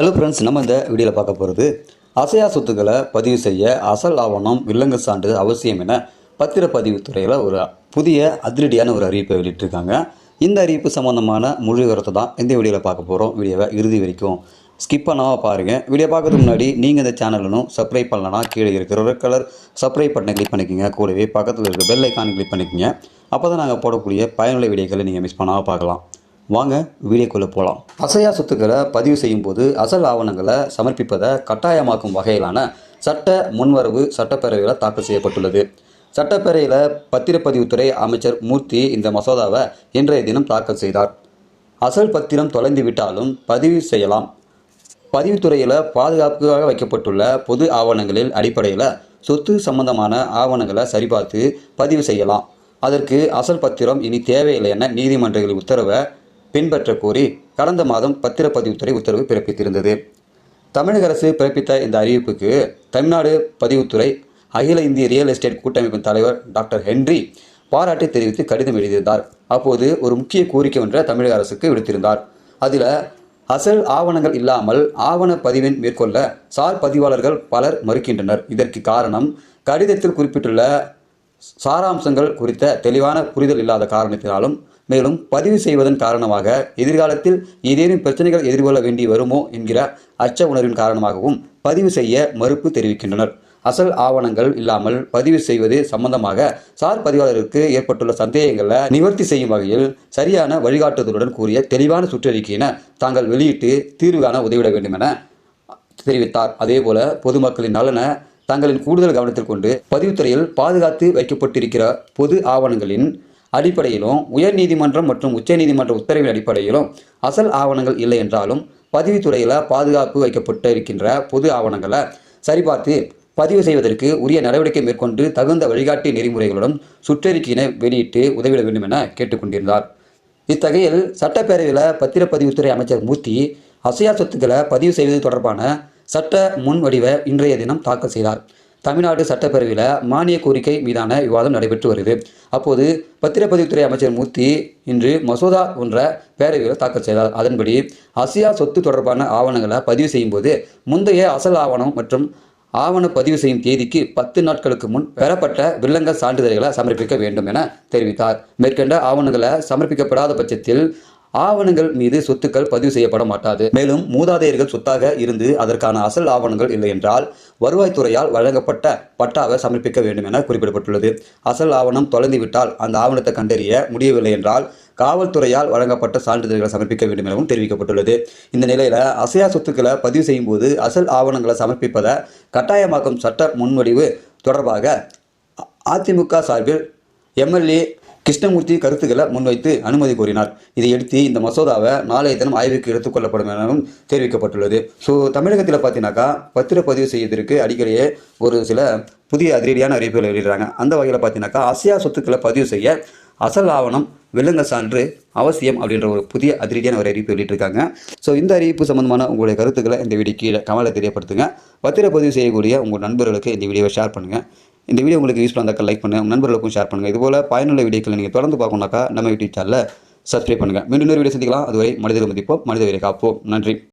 Hello friends நம்ம இந்த வீடியோவில் பார்க்க போகிறது அசையா சொத்துக்களை பதிவு செய்ய அசல் ஆவணம் வில்லங்க சான்று அவசியம் என பத்திரப்பதிவுத்துறையில் ஒரு புதிய அதிரடியான ஒரு அறிவிப்பை வெளியிட்டிருக்காங்க. இந்த அறிவிப்பு சம்மந்தமான முழு விவரத்தை தான் இந்த வீடியோவில் பார்க்க போகிறோம் வீடியோவை இறுதி வரைக்கும் ஸ்கிப் பண்ணாமல் பாருங்கள் வீடியோ பார்க்கறதுக்கு முன்னாடி நீங்கள் இந்த சேனலும் சப்ஸ்கிரைப் பண்ணலன்னா கீழே இருக்கிற ரெட் கலர் சப்ஸ்கிரைப் பட்டனை கிளிக் பண்ணிக்கோங்க. கூடவே பக்கத்தில் இருக்கிற பெல் ஐக்கான் கிளிக் பண்ணிக்கோங்க. அப்போ தான் நாங்கள் போடக்கூடிய பயனுள்ள வீடியோக்களை நீங்கள் மிஸ் பண்ணாமல் பார்க்கலாம். வாங்க வீடியோக்குள்ளே போகலாம் அசையா சொத்துக்களை பதிவு செய்யும் போது அசல் ஆவணங்களை சமர்ப்பிப்பதை கட்டாயமாக்கும் வகையிலான சட்ட முன்வரவு சட்டப்பேரவையில் தாக்கல் செய்யப்பட்டுள்ளது. சட்டப்பேரவையில் பத்திரப்பதிவுத்துறை அமைச்சர் மூர்த்தி இந்த மசோதாவை இன்றைய தினம் தாக்கல் செய்தார். அசல் பத்திரம் தொலைந்து விட்டாலும் பதிவு செய்யலாம். பதிவுத்துறையில் பாதுகாப்புக்காக வைக்கப்பட்டுள்ள பொது ஆவணங்களில் அடிப்படையில் சொத்து சம்பந்தமான ஆவணங்களை சரிபார்த்து பதிவு செய்யலாம். அதற்கு அசல் பத்திரம் இனி தேவையில்லை என நீதிமன்றங்களின் உத்தரவை பின்பற்ற கோரி கடந்த மாதம் பத்திரப்பதிவுத்துறை உத்தரவு பிறப்பித்திருந்தது. தமிழக அரசு பிறப்பித்த இந்த அறிவிப்புக்கு தமிழ்நாடு பதிவுத்துறை அகில இந்திய ரியல் எஸ்டேட் கூட்டமைப்பின் தலைவர் டாக்டர் ஹென்றி பாராட்டு தெரிவித்து கடிதம் எழுதியிருந்தார். அப்போது ஒரு முக்கிய கோரிக்கை ஒன்றை தமிழக அரசுக்கு விடுத்திருந்தார். அதில் அசல் ஆவணங்கள் இல்லாமல் ஆவண பதிவின் மேற்கொள்ள சார் பதிவாளர்கள் பலர் மறுக்கின்றனர். இதற்கு காரணம் கடிதத்தில் குறிப்பிட்டுள்ள சாராம்சங்கள் குறித்த தெளிவான புரிதல் இல்லாத காரணத்தினாலும் மேலும் பதிவு செய்வதன் காரணமாக எதிர்காலத்தில் ஏதேனும் பிரச்சனைகள் எதிர்கொள்ள வேண்டி வருமோ என்கிற அச்ச உணர்வின் காரணமாகவும் பதிவு செய்ய மறுப்பு தெரிவிக்கின்றனர். அசல் ஆவணங்கள் இல்லாமல் பதிவு செய்வது சம்பந்தமாக சார் பதிவாளருக்கு ஏற்பட்டுள்ள சந்தேகங்களை நிவர்த்தி செய்யும் வகையில் சரியான வழிகாட்டுதலுடன் கூறிய தெளிவான சுற்றறிக்கையினை தாங்கள் வெளியிட்டு தீர்வு காண உதவிட வேண்டும் என தெரிவித்தார். அதேபோல பொதுமக்களின் நலனை தங்களின் கூடுதல் கவனத்தில் கொண்டு பதிவுத்துறையில் பாதுகாத்து வைக்கப்பட்டிருக்கிற பொது ஆவணங்களின் அடிப்படையிலும் உயர் நீதிமன்றம் மற்றும் உச்சநீதிமன்ற உத்தரவின் அடிப்படையிலும் அசல் ஆவணங்கள் இல்லை என்றாலும் பதிவுத்துறையில் பாதுகாப்பு வைக்கப்பட்டு இருக்கின்ற பொது ஆவணங்களை சரிபார்த்து பதிவு செய்வதற்கு உரிய நடவடிக்கை மேற்கொண்டு தகுந்த வழிகாட்டி நெறிமுறைகளுடன் சுற்றறிக்கையினை வெளியிட்டு உதவிட வேண்டும் என கேட்டுக்கொண்டிருந்தார். இத்தகையில் சட்டப்பேரவையில் பத்திரப்பதிவுத்துறை அமைச்சர் மூர்த்தி அசையா சொத்துக்களை பதிவு செய்வது தொடர்பான சட்ட முன்வடிவை இன்றைய தினம் தாக்கல் செய்தார். தமிழ்நாடு சட்டப்பேரவையில் மானிய கோரிக்கை மீதான விவாதம் நடைபெற்று வருது அப்போது பத்திரப்பதிவுத்துறை அமைச்சர் மூர்த்தி இன்று மசோதா போன்ற பேரவையில் தாக்கல் செய்தார். அதன்படி அசியா சொத்து தொடர்பான ஆவணங்களை பதிவு செய்யும்போது முந்தைய அசல் ஆவணம் மற்றும் ஆவண பதிவு செய்யும் தேதிக்கு பத்து நாட்களுக்கு முன் பெறப்பட்ட வில்லங்க சான்றிதழ்களை சமர்ப்பிக்க வேண்டும் என தெரிவித்தார். மேற்கண்ட ஆவணங்களை சமர்ப்பிக்கப்படாத பட்சத்தில் ஆவணங்கள் மீது சொத்துக்கள் பதிவு செய்யப்பட மாட்டாது. மேலும் மூதாதையர்கள் சொத்தாக இருந்து அதற்கான அசல் ஆவணங்கள் இல்லை என்றால் வருவாய்த்துறையால் வழங்கப்பட்ட பட்டாவை சமர்ப்பிக்க வேண்டும் என குறிப்பிடப்பட்டுள்ளது. அசல் ஆவணம் தொலைந்துவிட்டால் அந்த ஆவணத்தை கண்டறிய முடியவில்லை என்றால் காவல்துறையால் வழங்கப்பட்ட சான்றிதழ்களை சமர்ப்பிக்க வேண்டும் எனவும் தெரிவிக்கப்பட்டுள்ளது. இந்த நிலையில் அசையா சொத்துக்களை பதிவு செய்யும் போது அசல் ஆவணங்களை சமர்ப்பிப்பதை கட்டாயமாக்கும் சட்ட முன்வடிவு தொடர்பாக அதிமுக சார்பில் எம்எல்ஏ கிருஷ்ணமூர்த்தி கருத்துக்களை முன்வைத்து அனுமதி கோரினார். இதையடுத்து இந்த மசோதாவை நாளைய தினம் ஆய்வுக்கு எடுத்துக்கொள்ளப்படும் எனவும் தெரிவிக்கப்பட்டுள்ளது. ஸோ தமிழகத்தில் பார்த்தீங்கன்னாக்கா பத்திரப்பதிவு செய்வதற்கு அடிக்கடியே ஒரு சில புதிய அதிரடியான அறிவிப்புகள் வெளியிடுறாங்க. அந்த வகையில் பார்த்தீங்கன்னாக்கா அசையா சொத்துக்களை பதிவு செய்ய அசல் ஆவணம் விலங்க சான்று அவசியம் அப்படின்ற ஒரு புதிய அதிரடியான ஒரு அறிவிப்பு வெளியிட்டிருக்காங்க. ஸோ இந்த அறிவிப்பு சம்பந்தமான உங்களுடைய கருத்துக்களை இந்த வீடியோ கீழே கமலை தெரியப்படுத்துங்க. பத்திரப்பதிவு செய்யக்கூடிய உங்கள் நண்பர்களுக்கு இந்த வீடியோவை ஷேர் பண்ணுங்கள் இந்த வீடியோ உங்களுக்கு யூஸ்ஃபுல்லாக இருந்தால் லைக் பண்ணுங்கள் உங்கள் நண்பர்களுக்கும் ஷேர் பண்ணுங்கள் இதுபோல் பயனுள்ள வீடியோக்களை நீங்கள் தொடர்ந்து பார்க்கணுனாக்கா நம்ம யூடியூப் சேனலில் சப்ஸ்கிரைப் பண்ணுங்கள் மீண்டும் இன்னொரு வீடியோ சந்திக்கலாம். அதுவரை மனிதர்கள் மதிப்போம் மனித வீரை காப்போம். நன்றி.